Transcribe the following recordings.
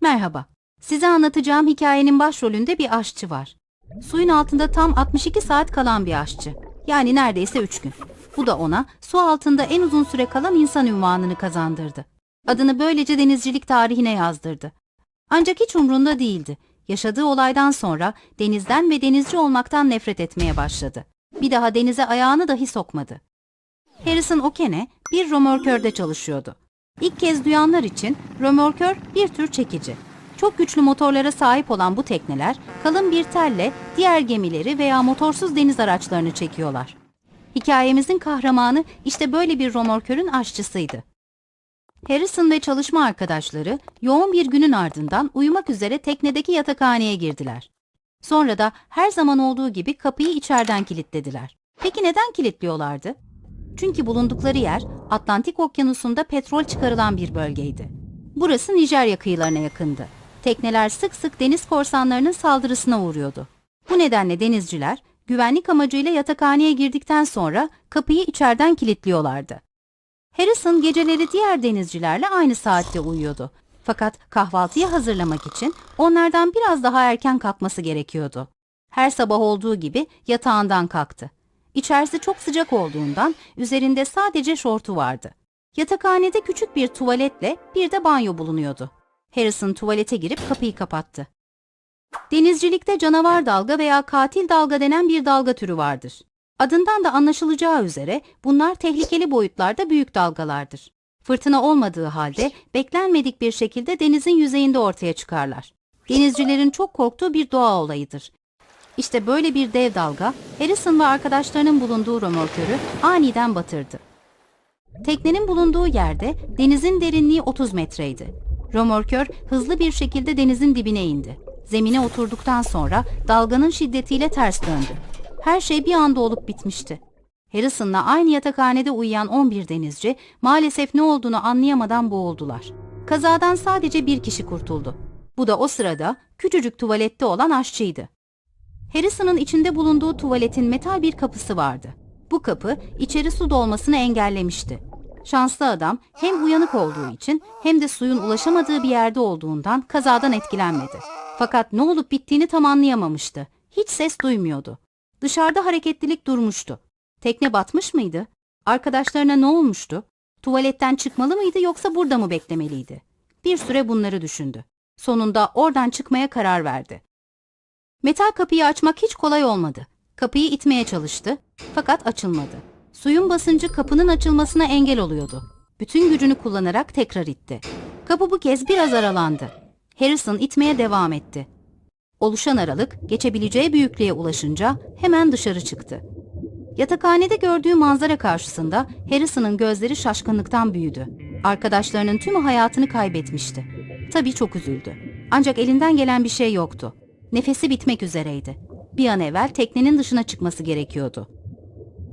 Merhaba. Size anlatacağım hikayenin başrolünde bir aşçı var. Suyun altında tam 62 saat kalan bir aşçı. Yani neredeyse 3 gün. Bu da ona su altında en uzun süre kalan insan ünvanını kazandırdı. Adını böylece denizcilik tarihine yazdırdı. Ancak hiç umrunda değildi. Yaşadığı olaydan sonra denizden ve denizci olmaktan nefret etmeye başladı. Bir daha denize ayağını dahi sokmadı. Harrison Okene bir römorkörde çalışıyordu. İlk kez duyanlar için römorkör bir tür çekici. Çok güçlü motorlara sahip olan bu tekneler kalın bir telle diğer gemileri veya motorsuz deniz araçlarını çekiyorlar. Hikayemizin kahramanı işte böyle bir römorkörün aşçısıydı. Harrison ve çalışma arkadaşları yoğun bir günün ardından uyumak üzere teknedeki yatakhaneye girdiler. Sonra da her zaman olduğu gibi kapıyı içeriden kilitlediler. Peki neden kilitliyorlardı? Çünkü bulundukları yer Atlantik Okyanusu'nda petrol çıkarılan bir bölgeydi. Burası Nijerya kıyılarına yakındı. Tekneler sık sık deniz korsanlarının saldırısına uğruyordu. Bu nedenle denizciler güvenlik amacıyla yatakhaneye girdikten sonra kapıyı içeriden kilitliyorlardı. Harrison geceleri diğer denizcilerle aynı saatte uyuyordu. Fakat kahvaltıyı hazırlamak için onlardan biraz daha erken kalkması gerekiyordu. Her sabah olduğu gibi yatağından kalktı. İçerisi çok sıcak olduğundan üzerinde sadece şortu vardı. Yatakhanede küçük bir tuvaletle bir de banyo bulunuyordu. Harrison tuvalete girip kapıyı kapattı. Denizcilikte canavar dalga veya katil dalga denen bir dalga türü vardır. Adından da anlaşılacağı üzere bunlar tehlikeli boyutlarda büyük dalgalardır. Fırtına olmadığı halde beklenmedik bir şekilde denizin yüzeyinde ortaya çıkarlar. Denizcilerin çok korktuğu bir doğa olayıdır. İşte böyle bir dev dalga Harrison ve arkadaşlarının bulunduğu römorkörü aniden batırdı. Teknenin bulunduğu yerde denizin derinliği 30 metreydi. Römorkör hızlı bir şekilde denizin dibine indi. Zemine oturduktan sonra dalganın şiddetiyle ters döndü. Her şey bir anda olup bitmişti. Harrison'la aynı yatakhanede uyuyan 11 denizci maalesef ne olduğunu anlayamadan boğuldular. Kazadan sadece bir kişi kurtuldu. Bu da o sırada küçücük tuvalette olan aşçıydı. Harrison'ın içinde bulunduğu tuvaletin metal bir kapısı vardı. Bu kapı içeri su dolmasını engellemişti. Şanslı adam hem uyanık olduğu için hem de suyun ulaşamadığı bir yerde olduğundan kazadan etkilenmedi. Fakat ne olup bittiğini tam anlayamamıştı. Hiç ses duymuyordu. Dışarıda hareketlilik durmuştu. Tekne batmış mıydı? Arkadaşlarına ne olmuştu? Tuvaletten çıkmalı mıydı yoksa burada mı beklemeliydi? Bir süre bunları düşündü. Sonunda oradan çıkmaya karar verdi. Metal kapıyı açmak hiç kolay olmadı. Kapıyı itmeye çalıştı fakat açılmadı. Suyun basıncı kapının açılmasına engel oluyordu. Bütün gücünü kullanarak tekrar itti. Kapı bu kez biraz aralandı. Harrison itmeye devam etti. Oluşan aralık geçebileceği büyüklüğe ulaşınca hemen dışarı çıktı. Yatakhanede gördüğü manzara karşısında Harrison'ın gözleri şaşkınlıktan büyüdü. Arkadaşlarının tümü hayatını kaybetmişti. Tabii çok üzüldü. Ancak elinden gelen bir şey yoktu. Nefesi bitmek üzereydi. Bir an evvel teknenin dışına çıkması gerekiyordu.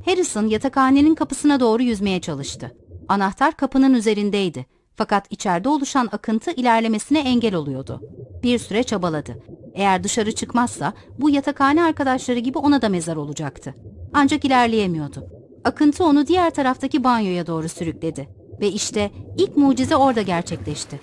Harrison yatakhanenin kapısına doğru yüzmeye çalıştı. Anahtar kapının üzerindeydi. Fakat içeride oluşan akıntı ilerlemesine engel oluyordu. Bir süre çabaladı. Eğer dışarı çıkmazsa bu yatakhane arkadaşları gibi ona da mezar olacaktı. Ancak ilerleyemiyordu. Akıntı onu diğer taraftaki banyoya doğru sürükledi. Ve işte ilk mucize orada gerçekleşti.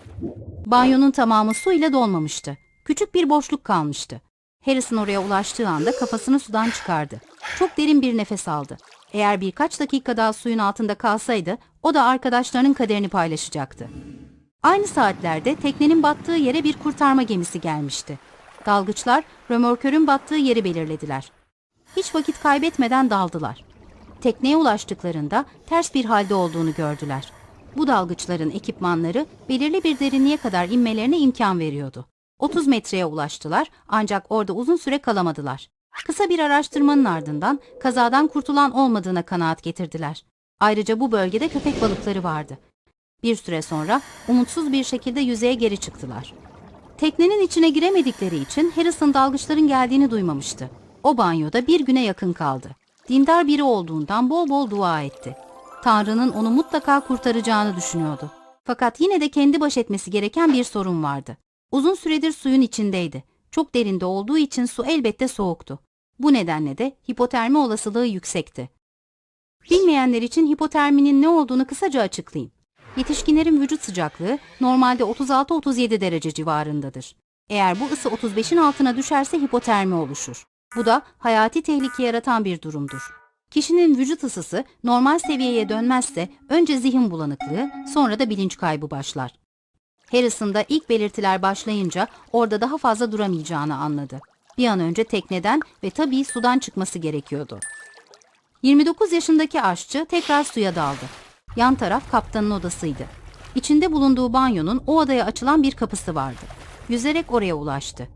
Banyonun tamamı su ile dolmamıştı. Küçük bir boşluk kalmıştı. Harrison oraya ulaştığı anda kafasını sudan çıkardı. Çok derin bir nefes aldı. Eğer birkaç dakika daha suyun altında kalsaydı, o da arkadaşlarının kaderini paylaşacaktı. Aynı saatlerde teknenin battığı yere bir kurtarma gemisi gelmişti. Dalgıçlar römorkörün battığı yeri belirlediler. Hiç vakit kaybetmeden daldılar. Tekneye ulaştıklarında ters bir halde olduğunu gördüler. Bu dalgıçların ekipmanları belirli bir derinliğe kadar inmelerine imkan veriyordu. 30 metreye ulaştılar ancak orada uzun süre kalamadılar. Kısa bir araştırmanın ardından kazadan kurtulan olmadığına kanaat getirdiler. Ayrıca bu bölgede köpek balıkları vardı. Bir süre sonra umutsuz bir şekilde yüzeye geri çıktılar. Teknenin içine giremedikleri için Harrison dalgıçların geldiğini duymamıştı. O banyoda bir güne yakın kaldı. Dindar biri olduğundan bol bol dua etti. Tanrı'nın onu mutlaka kurtaracağını düşünüyordu. Fakat yine de kendi baş etmesi gereken bir sorun vardı. Uzun süredir suyun içindeydi. Çok derinde olduğu için su elbette soğuktu. Bu nedenle de hipotermi olasılığı yüksekti. Bilmeyenler için hipoterminin ne olduğunu kısaca açıklayayım. Yetişkinlerin vücut sıcaklığı normalde 36-37 derece civarındadır. Eğer bu ısı 35'in altına düşerse hipotermi oluşur. Bu da hayati tehlike yaratan bir durumdur. Kişinin vücut ısısı normal seviyeye dönmezse önce zihin bulanıklığı, sonra da bilinç kaybı başlar. Harrison'da ilk belirtiler başlayınca orada daha fazla duramayacağını anladı. Bir an önce tekneden ve tabii sudan çıkması gerekiyordu. 29 yaşındaki aşçı tekrar suya daldı. Yan taraf kaptanın odasıydı. İçinde bulunduğu banyonun o odaya açılan bir kapısı vardı. Yüzerek oraya ulaştı.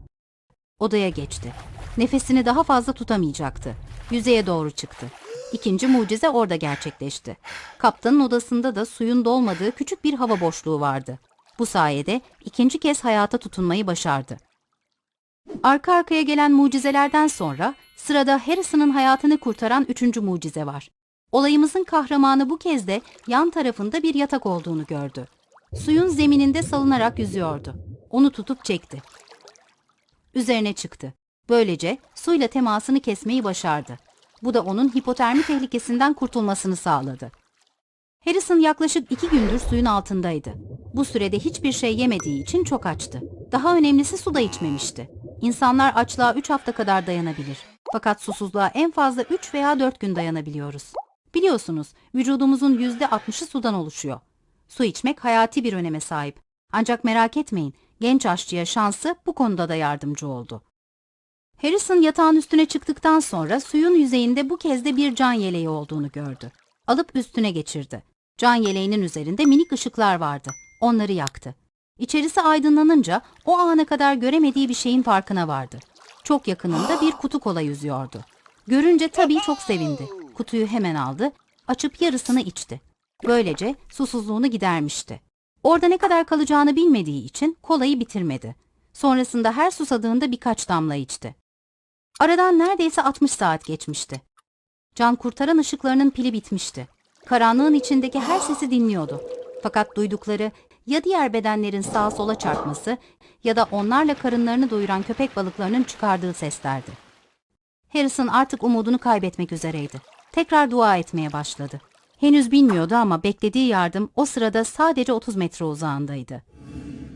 Odaya geçti. Nefesini daha fazla tutamayacaktı. Yüzeye doğru çıktı. İkinci mucize orada gerçekleşti. Kaptanın odasında da suyun dolmadığı küçük bir hava boşluğu vardı. Bu sayede ikinci kez hayata tutunmayı başardı. Arka arkaya gelen mucizelerden sonra sırada Harrison'ın hayatını kurtaran üçüncü mucize var. Olayımızın kahramanı bu kez de yan tarafında bir yatak olduğunu gördü. Suyun zemininde salınarak yüzüyordu. Onu tutup çekti. Üzerine çıktı. Böylece suyla temasını kesmeyi başardı. Bu da onun hipotermi tehlikesinden kurtulmasını sağladı. Harrison yaklaşık iki gündür suyun altındaydı. Bu sürede hiçbir şey yemediği için çok açtı. Daha önemlisi su da içmemişti. İnsanlar açlığa 3 hafta kadar dayanabilir. Fakat susuzluğa en fazla 3 veya 4 gün dayanabiliyoruz. Biliyorsunuz vücudumuzun %60'ı sudan oluşuyor. Su içmek hayati bir öneme sahip. Ancak merak etmeyin genç aşçıya şansı bu konuda da yardımcı oldu. Harrison yatağın üstüne çıktıktan sonra suyun yüzeyinde bu kez de bir can yeleği olduğunu gördü. Alıp üstüne geçirdi. Can yeleğinin üzerinde minik ışıklar vardı. Onları yaktı. İçerisi aydınlanınca o ana kadar göremediği bir şeyin farkına vardı. Çok yakınında bir kutu kola yüzüyordu. Görünce tabii çok sevindi. Kutuyu hemen aldı, açıp yarısını içti. Böylece susuzluğunu gidermişti. Orada ne kadar kalacağını bilmediği için kolayı bitirmedi. Sonrasında her susadığında birkaç damla içti. Aradan neredeyse 60 saat geçmişti. Can kurtaran ışıklarının pili bitmişti. Karanlığın içindeki her sesi dinliyordu. Fakat duydukları ya diğer bedenlerin sağa sola çarpması ya da onlarla karınlarını doyuran köpek balıklarının çıkardığı seslerdi. Harrison artık umudunu kaybetmek üzereydi. Tekrar dua etmeye başladı. Henüz bilmiyordu ama beklediği yardım o sırada sadece 30 metre uzağındaydı.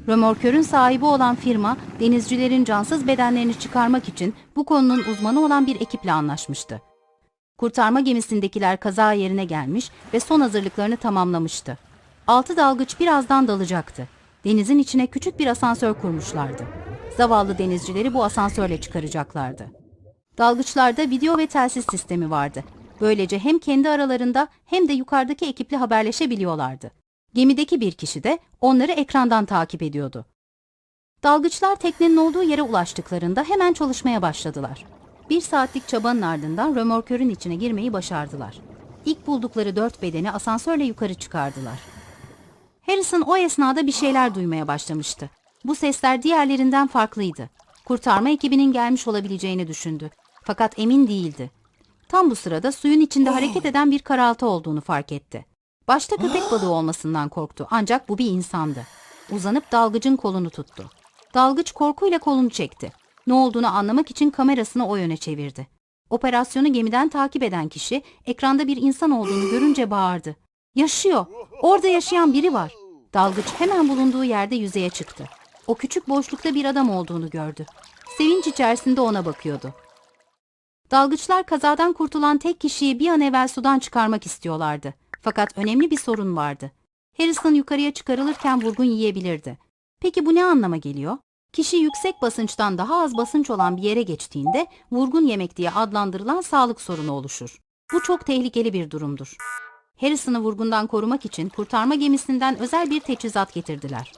Römorkörün sahibi olan firma, denizcilerin cansız bedenlerini çıkarmak için bu konunun uzmanı olan bir ekiple anlaşmıştı. Kurtarma gemisindekiler kaza yerine gelmiş ve son hazırlıklarını tamamlamıştı. Altı dalgıç birazdan dalacaktı. Denizin içine küçük bir asansör kurmuşlardı. Zavallı denizcileri bu asansörle çıkaracaklardı. Dalgıçlarda video ve telsiz sistemi vardı. Böylece hem kendi aralarında hem de yukarıdaki ekiple haberleşebiliyorlardı. Gemideki bir kişi de onları ekrandan takip ediyordu. Dalgıçlar teknenin olduğu yere ulaştıklarında hemen çalışmaya başladılar. Bir saatlik çabanın ardından römorkörün içine girmeyi başardılar. İlk buldukları dört bedeni asansörle yukarı çıkardılar. Harrison o esnada bir şeyler duymaya başlamıştı. Bu sesler diğerlerinden farklıydı. Kurtarma ekibinin gelmiş olabileceğini düşündü. Fakat emin değildi. Tam bu sırada suyun içinde hareket eden bir karaltı olduğunu fark etti. Başta köpek balığı olmasından korktu ancak bu bir insandı. Uzanıp dalgıcın kolunu tuttu. Dalgıç korkuyla kolunu çekti. Ne olduğunu anlamak için kamerasını o yöne çevirdi. Operasyonu gemiden takip eden kişi ekranda bir insan olduğunu görünce bağırdı. Yaşıyor. Orada yaşayan biri var. Dalgıç hemen bulunduğu yerde yüzeye çıktı. O küçük boşlukta bir adam olduğunu gördü. Sevinç içerisinde ona bakıyordu. Dalgıçlar kazadan kurtulan tek kişiyi bir an evvel sudan çıkarmak istiyorlardı. Fakat önemli bir sorun vardı. Harrison yukarıya çıkarılırken vurgun yiyebilirdi. Peki bu ne anlama geliyor? Kişi yüksek basınçtan daha az basınç olan bir yere geçtiğinde vurgun yemek diye adlandırılan sağlık sorunu oluşur. Bu çok tehlikeli bir durumdur. Harrison'ı vurgundan korumak için kurtarma gemisinden özel bir teçhizat getirdiler.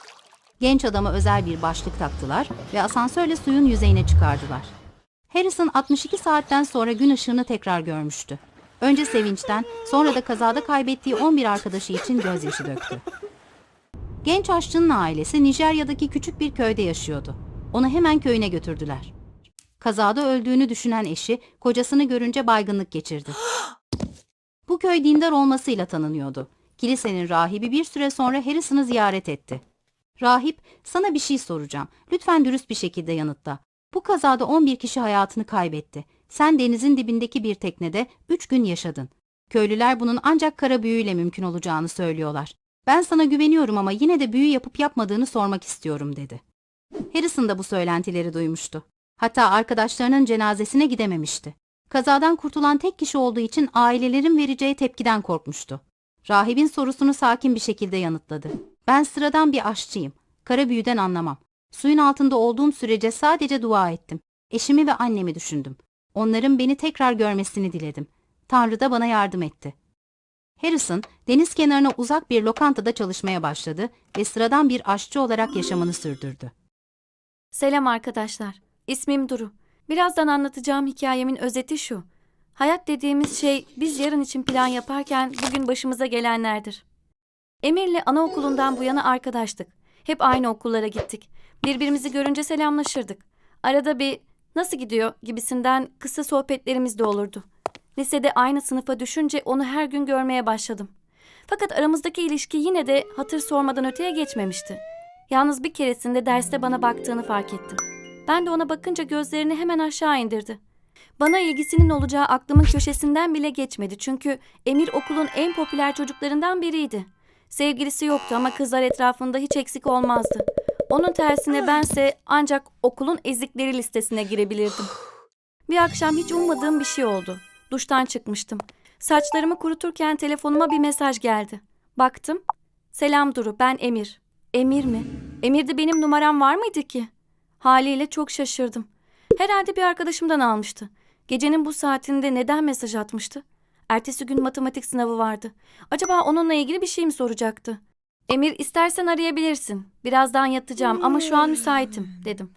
Genç adama özel bir başlık taktılar ve asansörle suyun yüzeyine çıkardılar. Harrison 62 saatten sonra gün ışığını tekrar görmüştü. Önce sevinçten, sonra da kazada kaybettiği 11 arkadaşı için gözyaşı döktü. Genç aşçının ailesi Nijerya'daki küçük bir köyde yaşıyordu. Onu hemen köyüne götürdüler. Kazada öldüğünü düşünen eşi kocasını görünce baygınlık geçirdi. Bu köy dindar olmasıyla tanınıyordu. Kilisenin rahibi bir süre sonra Harrison'ı ziyaret etti. Rahip, sana bir şey soracağım. Lütfen dürüst bir şekilde yanıtla. Bu kazada 11 kişi hayatını kaybetti. Sen denizin dibindeki bir teknede 3 gün yaşadın. Köylüler bunun ancak kara büyüyle mümkün olacağını söylüyorlar. Ben sana güveniyorum ama yine de büyü yapıp yapmadığını sormak istiyorum dedi. Harrison da bu söylentileri duymuştu. Hatta arkadaşlarının cenazesine gidememişti. Kazadan kurtulan tek kişi olduğu için ailelerin vereceği tepkiden korkmuştu. Rahibin sorusunu sakin bir şekilde yanıtladı. Ben sıradan bir aşçıyım. Kara büyüden anlamam. Suyun altında olduğum sürece sadece dua ettim. Eşimi ve annemi düşündüm. Onların beni tekrar görmesini diledim. Tanrı da bana yardım etti. Harrison, deniz kenarına uzak bir lokantada çalışmaya başladı ve sıradan bir aşçı olarak yaşamını sürdürdü. Selam arkadaşlar. İsmim Duru. Birazdan anlatacağım hikayemin özeti şu. Hayat dediğimiz şey biz yarın için plan yaparken bugün başımıza gelenlerdir. Emir'le anaokulundan bu yana arkadaştık. Hep aynı okullara gittik. Birbirimizi görünce selamlaşırdık. Arada bir nasıl gidiyor gibisinden kısa sohbetlerimiz de olurdu. Lisede aynı sınıfa düşünce onu her gün görmeye başladım. Fakat aramızdaki ilişki yine de hatır sormadan öteye geçmemişti. Yalnız bir keresinde derste bana baktığını fark ettim. Ben de ona bakınca gözlerini hemen aşağı indirdi. Bana ilgisinin olacağı aklımın köşesinden bile geçmedi çünkü Emir okulun en popüler çocuklarından biriydi. Sevgilisi yoktu ama kızlar etrafında hiç eksik olmazdı. Onun tersine bense ancak okulun ezikleri listesine girebilirdim. Bir akşam hiç ummadığım bir şey oldu. Duştan çıkmıştım. Saçlarımı kuruturken telefonuma bir mesaj geldi. Baktım. Selam Duru, ben Emir. Emir mi? Emir'de benim numaram var mıydı ki? Haliyle çok şaşırdım. Herhalde bir arkadaşımdan almıştı. Gecenin bu saatinde neden mesaj atmıştı? Ertesi gün matematik sınavı vardı. Acaba onunla ilgili bir şey mi soracaktı? Emir istersen arayabilirsin. Birazdan yatacağım ama şu an müsaitim dedim.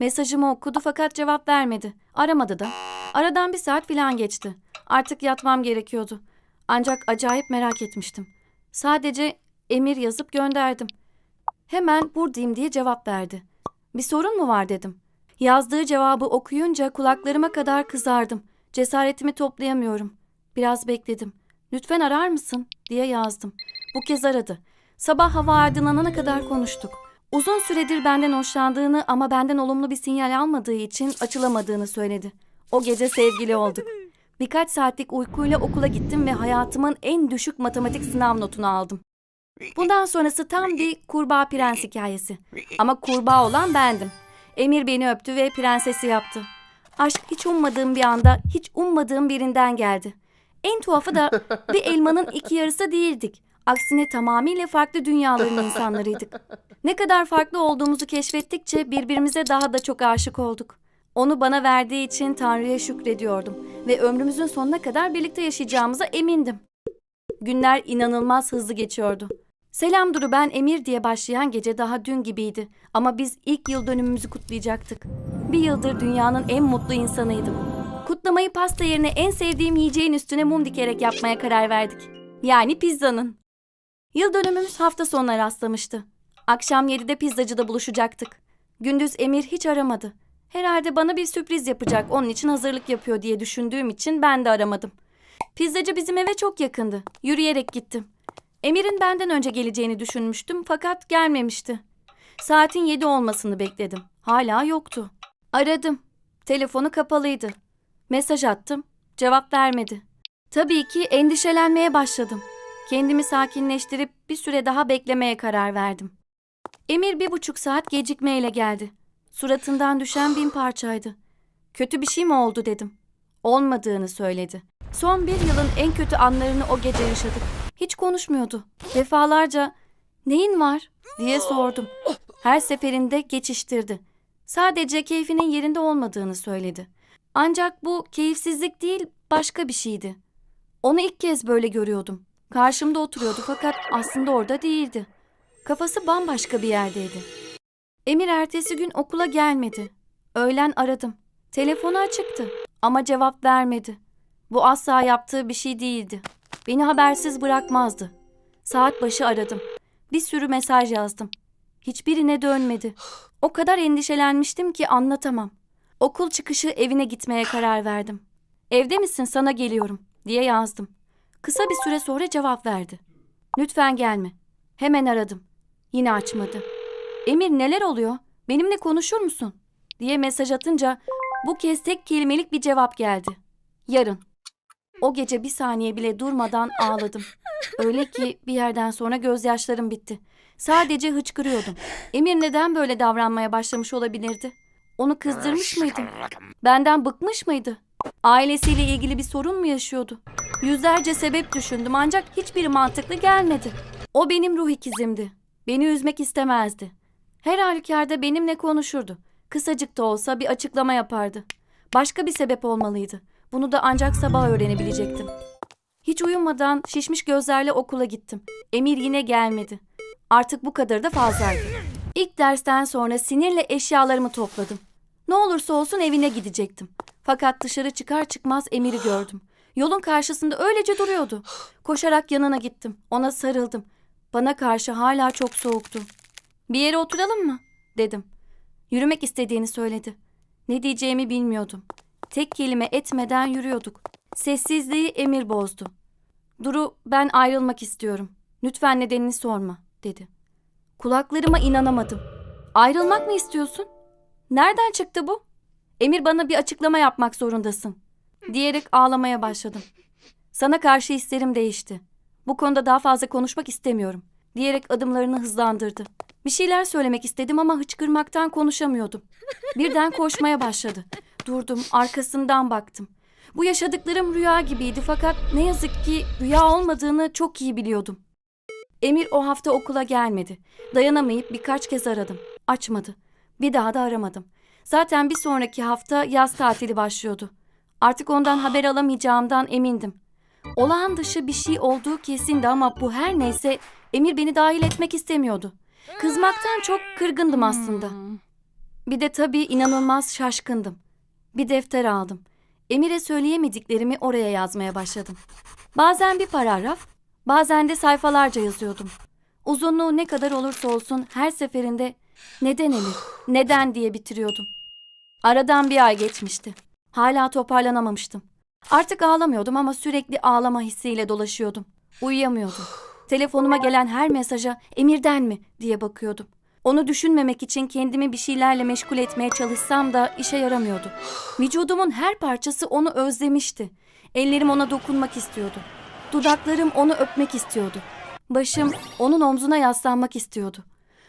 Mesajımı okudu fakat cevap vermedi. Aramadı da. Aradan bir saat falan geçti. Artık yatmam gerekiyordu. Ancak acayip merak etmiştim. Sadece Emir yazıp gönderdim. Hemen buradayım diye cevap verdi. Bir sorun mu var dedim. Yazdığı cevabı okuyunca kulaklarıma kadar kızardım. Cesaretimi toplayamıyorum. Biraz bekledim. Lütfen arar mısın diye yazdım. Bu kez aradı. Sabah hava aydınlanana kadar konuştuk. Uzun süredir benden hoşlandığını ama benden olumlu bir sinyal almadığı için açılamadığını söyledi. O gece sevgili olduk. Birkaç saatlik uykuyla okula gittim ve hayatımın en düşük matematik sınav notunu aldım. Bundan sonrası tam bir kurbağa prens hikayesi. Ama kurbağa olan bendim. Emir beni öptü ve prensesi yaptı. Aşk hiç ummadığım bir anda, hiç ummadığım birinden geldi. En tuhafı da bir elmanın iki yarısı değildik. Aksine tamamıyla farklı dünyaların insanlarıydık. Ne kadar farklı olduğumuzu keşfettikçe birbirimize daha da çok aşık olduk. Onu bana verdiği için Tanrı'ya şükrediyordum ve ömrümüzün sonuna kadar birlikte yaşayacağımıza emindim. Günler inanılmaz hızlı geçiyordu. Selam Duru ben Emir diye başlayan gece daha dün gibiydi ama biz ilk yıl dönümümüzü kutlayacaktık. Bir yıldır dünyanın en mutlu insanıydım. Kutlamayı pasta yerine en sevdiğim yiyeceğin üstüne mum dikerek yapmaya karar verdik. Yani pizzanın. Yıl dönümümüz hafta sonuna rastlamıştı. Akşam 7'de pizzacıda buluşacaktık. Gündüz Emir hiç aramadı. Herhalde bana bir sürpriz yapacak, onun için hazırlık yapıyor diye düşündüğüm için ben de aramadım. Pizzacı bizim eve çok yakındı. Yürüyerek gittim. Emir'in benden önce geleceğini düşünmüştüm fakat gelmemişti. Saatin 7 olmasını bekledim. Hala yoktu. Aradım. Telefonu kapalıydı. Mesaj attım. Cevap vermedi. Tabii ki endişelenmeye başladım. Kendimi sakinleştirip bir süre daha beklemeye karar verdim. Emir bir buçuk saat gecikmeyle geldi. Suratından düşen bin parçaydı. Kötü bir şey mi oldu dedim. Olmadığını söyledi. Son bir yılın en kötü anlarını o gece yaşadık. Hiç konuşmuyordu. Defalarca neyin var diye sordum. Her seferinde geçiştirdi. Sadece keyfinin yerinde olmadığını söyledi. Ancak bu keyifsizlik değil başka bir şeydi. Onu ilk kez böyle görüyordum. Karşımda oturuyordu fakat aslında orada değildi. Kafası bambaşka bir yerdeydi. Emir ertesi gün okula gelmedi. Öğlen aradım. Telefonu açıktı ama cevap vermedi. Bu asla yaptığı bir şey değildi. Beni habersiz bırakmazdı. Saat başı aradım. Bir sürü mesaj yazdım. Hiçbirine dönmedi. O kadar endişelenmiştim ki anlatamam. Okul çıkışı evine gitmeye karar verdim. Evde misin sana geliyorum diye yazdım. Kısa bir süre sonra cevap verdi. Lütfen gelme. Hemen aradım. Yine açmadı. Emir neler oluyor? Benimle konuşur musun? diye mesaj atınca bu kez tek kelimelik bir cevap geldi. Yarın. O gece bir saniye bile durmadan ağladım. Öyle ki bir yerden sonra gözyaşlarım bitti. Sadece hıçkırıyordum. Emir neden böyle davranmaya başlamış olabilirdi? Onu kızdırmış mıydım? Benden bıkmış mıydı? Ailesiyle ilgili bir sorun mu yaşıyordu? Yüzlerce sebep düşündüm ancak hiçbiri mantıklı gelmedi. O benim ruh ikizimdi. Beni üzmek istemezdi. Her halükarda benimle konuşurdu. Kısacık da olsa bir açıklama yapardı. Başka bir sebep olmalıydı. Bunu da ancak sabah öğrenebilecektim. Hiç uyumadan şişmiş gözlerle okula gittim. Emir yine gelmedi. Artık bu kadar da fazlaydı. İlk dersten sonra sinirle eşyalarımı topladım. Ne olursa olsun evine gidecektim. Fakat dışarı çıkar çıkmaz Emir'i gördüm. Yolun karşısında öylece duruyordu. Koşarak yanına gittim. Ona sarıldım. Bana karşı hala çok soğuktu. Bir yere oturalım mı? dedim. Yürümek istediğini söyledi. Ne diyeceğimi bilmiyordum. Tek kelime etmeden yürüyorduk. Sessizliği Emir bozdu. Duru ben ayrılmak istiyorum. Lütfen nedenini sorma dedi. Kulaklarıma inanamadım. Ayrılmak mı istiyorsun? Nereden çıktı bu? Emir bana bir açıklama yapmak zorundasın. Diyerek ağlamaya başladım. Sana karşı hislerim değişti. Bu konuda daha fazla konuşmak istemiyorum. Diyerek adımlarını hızlandırdı. Bir şeyler söylemek istedim ama hıçkırmaktan konuşamıyordum. Birden koşmaya başladı. Durdum, arkasından baktım. Bu yaşadıklarım rüya gibiydi fakat ne yazık ki rüya olmadığını çok iyi biliyordum. Emir o hafta okula gelmedi. Dayanamayıp birkaç kez aradım. Açmadı. Bir daha da aramadım. Zaten bir sonraki hafta yaz tatili başlıyordu. Artık ondan haber alamayacağımdan emindim. Olağan dışı bir şey olduğu kesindi ama bu her neyse Emir beni dahil etmek istemiyordu. Kızmaktan çok kırgındım aslında. Bir de tabii inanılmaz şaşkındım. Bir defter aldım. Emir'e söyleyemediklerimi oraya yazmaya başladım. Bazen bir paragraf, bazen de sayfalarca yazıyordum. Uzunluğu ne kadar olursa olsun her seferinde neden Emir, neden diye bitiriyordum. Aradan bir ay geçmişti. Hala toparlanamamıştım. Artık ağlamıyordum ama sürekli ağlama hissiyle dolaşıyordum. Uyuyamıyordum. Telefonuma gelen her mesaja Emir'den mi diye bakıyordum. Onu düşünmemek için kendimi bir şeylerle meşgul etmeye çalışsam da işe yaramıyordu. Vücudumun her parçası onu özlemişti. Ellerim ona dokunmak istiyordu. Dudaklarım onu öpmek istiyordu. Başım onun omzuna yaslanmak istiyordu.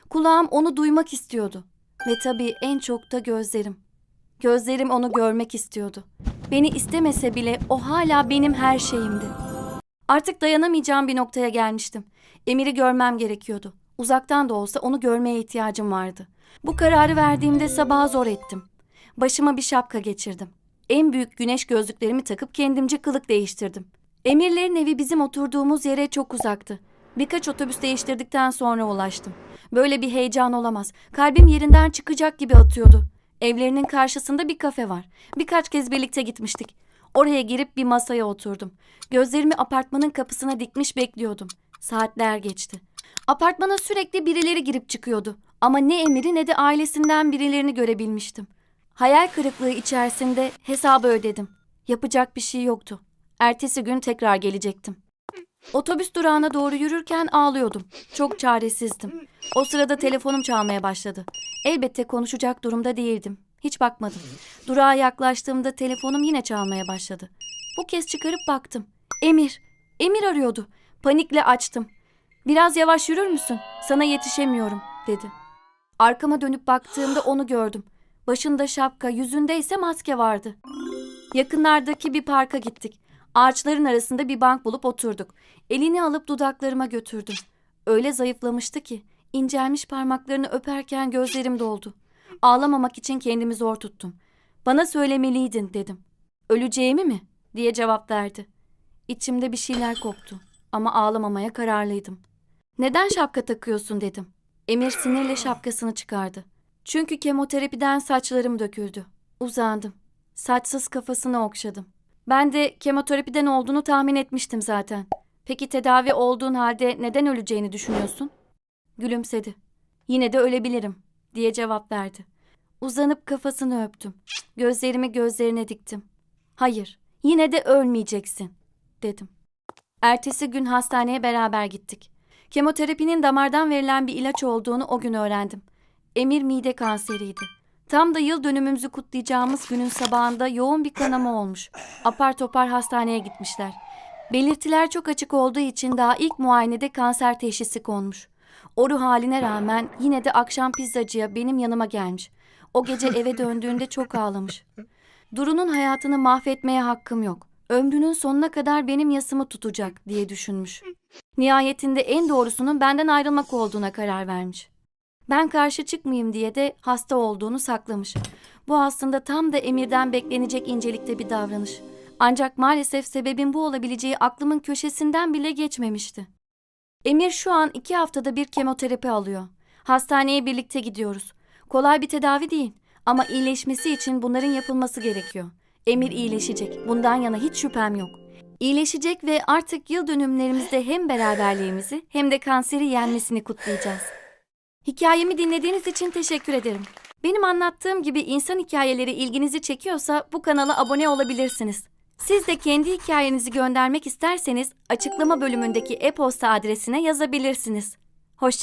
Kulağım onu duymak istiyordu. Ve tabii en çok da gözlerim. Gözlerim onu görmek istiyordu. Beni istemese bile o hala benim her şeyimdi. Artık dayanamayacağım bir noktaya gelmiştim. Emir'i görmem gerekiyordu. Uzaktan da olsa onu görmeye ihtiyacım vardı. Bu kararı verdiğimde sabaha zor ettim. Başıma bir şapka geçirdim. En büyük güneş gözlüklerimi takıp kendimce kılık değiştirdim. Emirlerin evi bizim oturduğumuz yere çok uzaktı. Birkaç otobüs değiştirdikten sonra ulaştım. Böyle bir heyecan olamaz. Kalbim yerinden çıkacak gibi atıyordu. Evlerinin karşısında bir kafe var. Birkaç kez birlikte gitmiştik. Oraya girip bir masaya oturdum. Gözlerimi apartmanın kapısına dikmiş bekliyordum. Saatler geçti. Apartmana sürekli birileri girip çıkıyordu. Ama ne Emir'i ne de ailesinden birilerini görebilmiştim. Hayal kırıklığı içerisinde hesabı ödedim. Yapacak bir şey yoktu. Ertesi gün tekrar gelecektim. Otobüs durağına doğru yürürken ağlıyordum. Çok çaresizdim. O sırada telefonum çalmaya başladı. Elbette konuşacak durumda değildim. Hiç bakmadım. Durağa yaklaştığımda telefonum yine çalmaya başladı. Bu kez çıkarıp baktım. Emir. Emir arıyordu. Panikle açtım. Biraz yavaş yürür müsün? Sana yetişemiyorum dedi. Arkama dönüp baktığımda onu gördüm. Başında şapka, yüzünde ise maske vardı. Yakınlardaki bir parka gittik. Ağaçların arasında bir bank bulup oturduk. Elini alıp dudaklarıma götürdüm. Öyle zayıflamıştı ki incelmiş parmaklarını öperken gözlerim doldu. Ağlamamak için kendimi zor tuttum. Bana söylemeliydin dedim. Öleceğimi mi? diye cevap verdi. İçimde bir şeyler koptu ama ağlamamaya kararlıydım. Neden şapka takıyorsun dedim. Emir sinirle şapkasını çıkardı. Çünkü kemoterapiden saçlarım döküldü. Uzandım. Saçsız kafasını okşadım. Ben de kemoterapiden olduğunu tahmin etmiştim zaten. Peki tedavi olduğun halde neden öleceğini düşünüyorsun? Gülümsedi. Yine de ölebilirim diye cevap verdi. Uzanıp kafasını öptüm. Gözlerimi gözlerine diktim. Hayır, yine de ölmeyeceksin dedim. Ertesi gün hastaneye beraber gittik. Kemoterapinin damardan verilen bir ilaç olduğunu o gün öğrendim. Emir mide kanseriydi. Tam da yıl dönümümüzü kutlayacağımız günün sabahında yoğun bir kanama olmuş. Apar topar hastaneye gitmişler. Belirtiler çok açık olduğu için daha ilk muayenede kanser teşhisi konmuş. O ruh haline rağmen yine de akşam pizzacıya benim yanıma gelmiş. O gece eve döndüğünde çok ağlamış. Duru'nun hayatını mahvetmeye hakkım yok. Ömrünün sonuna kadar benim yasımı tutacak diye düşünmüş. Nihayetinde en doğrusunun benden ayrılmak olduğuna karar vermiş. Ben karşı çıkmayayım diye de hasta olduğunu saklamış. Bu aslında tam da Emir'den beklenecek incelikte bir davranış. Ancak maalesef sebebin bu olabileceği aklımın köşesinden bile geçmemişti. Emir şu an iki haftada bir kemoterapi alıyor. Hastaneye birlikte gidiyoruz. Kolay bir tedavi değil ama iyileşmesi için bunların yapılması gerekiyor. Emir iyileşecek. Bundan yana hiç şüphem yok. İyileşecek ve artık yıl dönümlerimizde hem beraberliğimizi hem de kanseri yenmesini kutlayacağız. Hikayemi dinlediğiniz için teşekkür ederim. Benim anlattığım gibi insan hikayeleri ilginizi çekiyorsa bu kanala abone olabilirsiniz. Siz de kendi hikayenizi göndermek isterseniz açıklama bölümündeki e-posta adresine yazabilirsiniz. Hoşçakalın.